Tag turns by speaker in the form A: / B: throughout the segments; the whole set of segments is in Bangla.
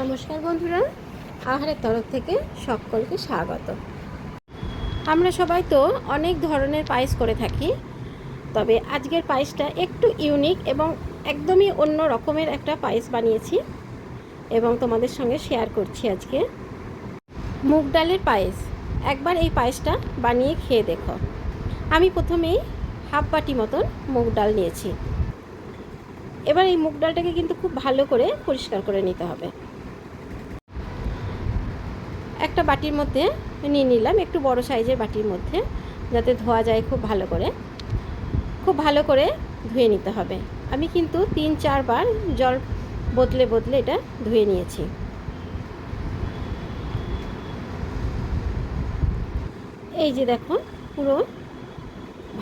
A: নমস্কার বন্ধুরা, আহারের তরফ থেকে সকলকে স্বাগত। আমরা সবাই তো অনেক ধরনের পায়েস করে থাকি, তবে আজকের পায়েসটা একটু ইউনিক এবং একদমই অন্য রকমের একটা পায়েস বানিয়েছি এবং তোমাদের সঙ্গে শেয়ার করছি আজকে। মুগ ডালের পায়েস, একবার এই পায়েসটা বানিয়ে খেয়ে দেখো। আমি প্রথমেই হাফ বাটি মতন মুগ ডাল নিয়েছি। এবার এই মুগ ডালটাকে কিন্তু খুব ভালো করে পরিষ্কার করে নিতে হবে। একটা বাটির মধ্যে নিয়ে নিলাম, একটু বড় সাইজের বাটির মধ্যে, যাতে ধোয়া যায় খুব ভালো করে। খুব ভালো করে ধুয়ে নিতে হবে। আমি কিন্তু তিন চারবার জল বদলে বদলে এটা ধুয়ে নিয়েছি। এই যে দেখো পুরো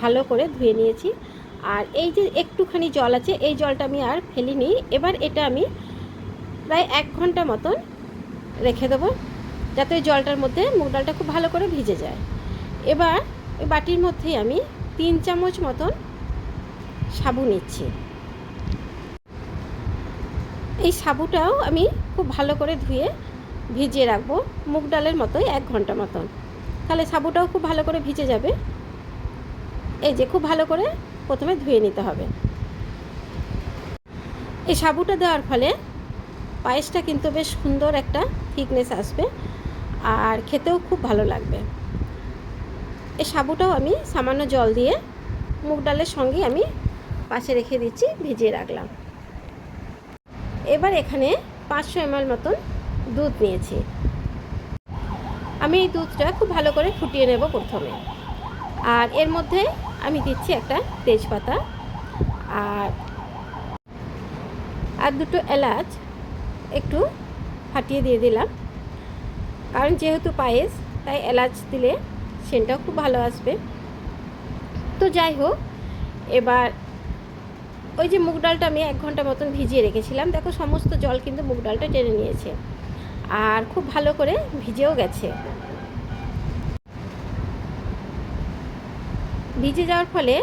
A: ভালো করে ধুয়ে নিয়েছি। আর এই যে একটুখানি জল আছে, এই জলটা আমি আর ফেলিনি। এবার এটা আমি প্রায় এক ঘণ্টা মতন রেখে দেবো। যাতে ওই জলটার মধ্যে মুগ ডালটা খুব ভালো করে ভিজে যায়। এবার ওই বাটির মধ্যেই আমি তিন চামচ মতন সাবু নিচ্ছি। এই সাবুটাও আমি খুব ভালো করে ধুয়ে ভিজিয়ে রাখব মুগ ডালের মতোই এক ঘণ্টা মতন। তাহলে সাবুটাও খুব ভালো করে ভিজে যাবে। এই যে খুব ভালো করে প্রথমে ধুয়ে নিতে হবে। এই সাবুটা দেওয়ার ফলে পায়েসটা কিন্তু বেশ সুন্দর একটা থিকনেস আসবে। আর খেতেও খুব ভালো লাগবে। এই সাবুটাও আমি সামান্য জল দিয়ে মুগ ডালের সঙ্গে আমি পাশে রেখে দিচ্ছি, ভিজিয়ে রাখলাম। এবার এখানে পাঁচশো এমএল মতন দুধ নিয়েছি। আমি এই দুধটা খুব ভালো করে ফুটিয়ে নেব প্রথমে। আর এর মধ্যে আমি দিচ্ছি একটা তেজপাতা আর আর দুটো এলাচ একটু ফাটিয়ে দিয়ে দিলাম। কারণ যেহেতু পায়েস, তাই এলাচ দিলে সেন্টটাও খুব ভালো আসবে। তো যাই হোক, এবার ওই যে মুগ ডালটা আমি এক ঘণ্টা মতন ভিজিয়ে রেখেছিলাম। দেখো সমস্ত জল কিন্তু মুগ ডালটা টেনে নিয়েছে। আর খুব ভালো করে ভিজেও গেছে। ভিজে যাওয়ার ফলে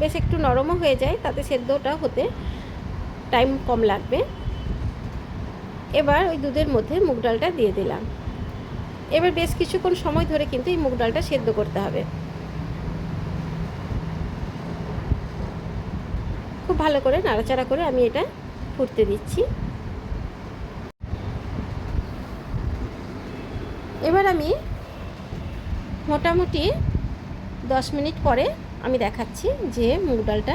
A: বেশ একটু নরমও হয়ে যায়, তাতে সেদ্ধটা হতে টাইম কম লাগবে। এবার ওই দুধের মধ্যে মুগ ডালটা দিয়ে দিলাম। এবার বেশ কিছুক্ষণ সময় ধরে কিন্তু এই মুগ ডালটা সেদ্ধ করতে হবে। খুব ভালো করে নাড়াচাড়া করে আমি এটা ফুটতে দিচ্ছি। এবার আমি মোটামুটি দশ মিনিট পরে আমি দেখাচ্ছি যে মুগ ডালটা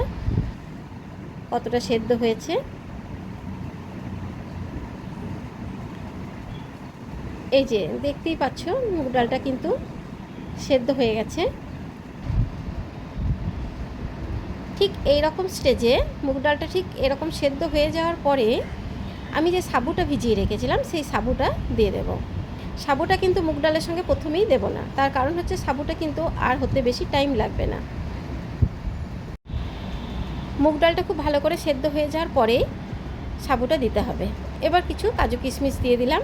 A: কতটা সেদ্ধ হয়েছে। এই যে, দেখতেই পাচ্ছ, মুগ ডালটা কিন্তু সেদ্ধ হয়ে গেছে। ঠিক এই রকম স্টেজে মুগ ডালটা ঠিক এরকম সেদ্ধ হয়ে যাওয়ার পরে আমি যে সাবুটা ভিজিয়ে রেখেছিলাম, সেই সাবুটা দিয়ে দেব। সাবুটা কিন্তু মুগ ডালের সঙ্গে প্রথমেই দেব না। তার কারণ হচ্ছে সাবুটা কিন্তু আর হতে বেশি টাইম লাগবে না। মুগ ডালটা খুব ভালো করে সেদ্ধ হয়ে যাওয়ার পরে সাবুটা দিতে হবে। এবার কিছু কাজু কিশমিশ দিয়ে দিলাম।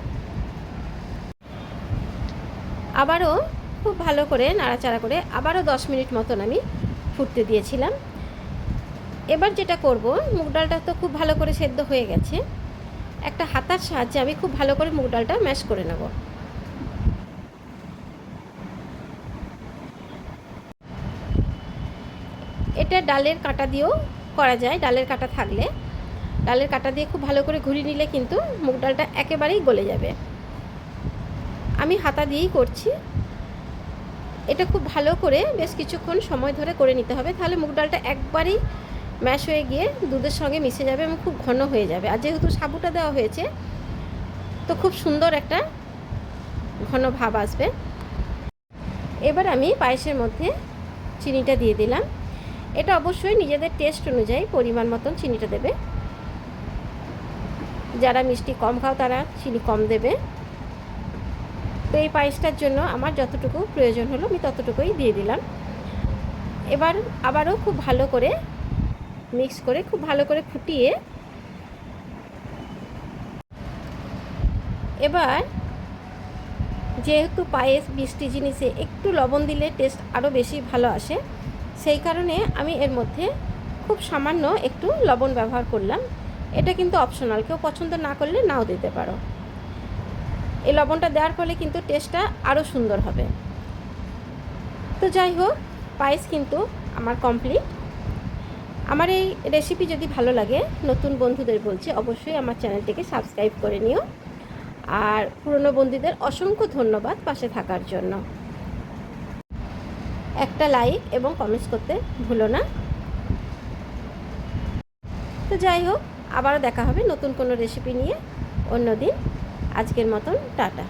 A: আবারও খুব ভালো করে নাড়াচাড়া করে আবারও দশ মিনিট মতন আমি ফুটতে দিয়েছিলাম। এবার যেটা করব, মুগ ডালটা তো খুব ভালো করে সেদ্ধ হয়ে গেছে। একটা হাতার সাহায্যে আমি খুব ভালো করে মুগ ডালটা ম্যাশ করে নেব। এটা ডালের কাঁটা দিয়েও করা যায়, ডালের কাঁটা থাকলে। ডালের কাঁটা দিয়ে খুব ভালো করে ঘুরিয়ে নিলে কিন্তু মুগ ডালটা একেবারেই গলে যাবে। আমি হাতা দিয়েই করছি। এটা খুব ভালো করে বেশ কিছুক্ষণ সময় ধরে করে নিতে হবে। তাহলে মুগ ডালটা একবারেই ম্যাশ হয়ে গিয়ে দুধের সঙ্গে মিশে যাবে এবং খুব ঘন হয়ে যাবে। আর যেহেতু সাবুটা দেওয়া হয়েছে, তো খুব সুন্দর একটা ঘন ভাব আসবে। এবার আমি পায়েসের মধ্যে চিনিটা দিয়ে দিলাম। এটা অবশ্যই নিজেদের টেস্ট অনুযায়ী পরিমাণ মতন চিনিটা দেবে। যারা মিষ্টি কম খাও তারা চিনি কম দেবে। তো এই পায়েসটার জন্য আমার যতটুকু প্রয়োজন হলো আমি ততটুকুই দিয়ে দিলাম। এবার আবারও খুব ভালো করে মিক্স করে, খুব ভালো করে ফুটিয়ে এবার যেহেতু পায়েস, মিষ্টি জিনিসে একটু লবণ দিলে টেস্ট আরও বেশি ভালো আসে, সেই কারণে আমি এর মধ্যে খুব সামান্য একটু লবণ ব্যবহার করলাম। এটা কিন্তু অপশনাল কেউ পছন্দ না করলে নাও দিতে পারো। এই লবণটা দেওয়ার ফলে কিন্তু টেস্টটা আরও সুন্দর হবে। তো যাই হোক, পায়েস কিন্তু আমার কমপ্লিট আমার এই রেসিপি যদি ভালো লাগে, নতুন বন্ধুদের বলছি, অবশ্যই আমার চ্যানেলটিকে সাবস্ক্রাইব করে নিও। আর পুরনো বন্ধুদের অসংখ্য ধন্যবাদ পাশে থাকার জন্য। একটা লাইক এবং কমেন্টস করতে ভুলো না। তো যাই হোক, আবারও দেখা হবে নতুন কোনো রেসিপি নিয়ে। অন্য দিন আজকের মতন টাটা।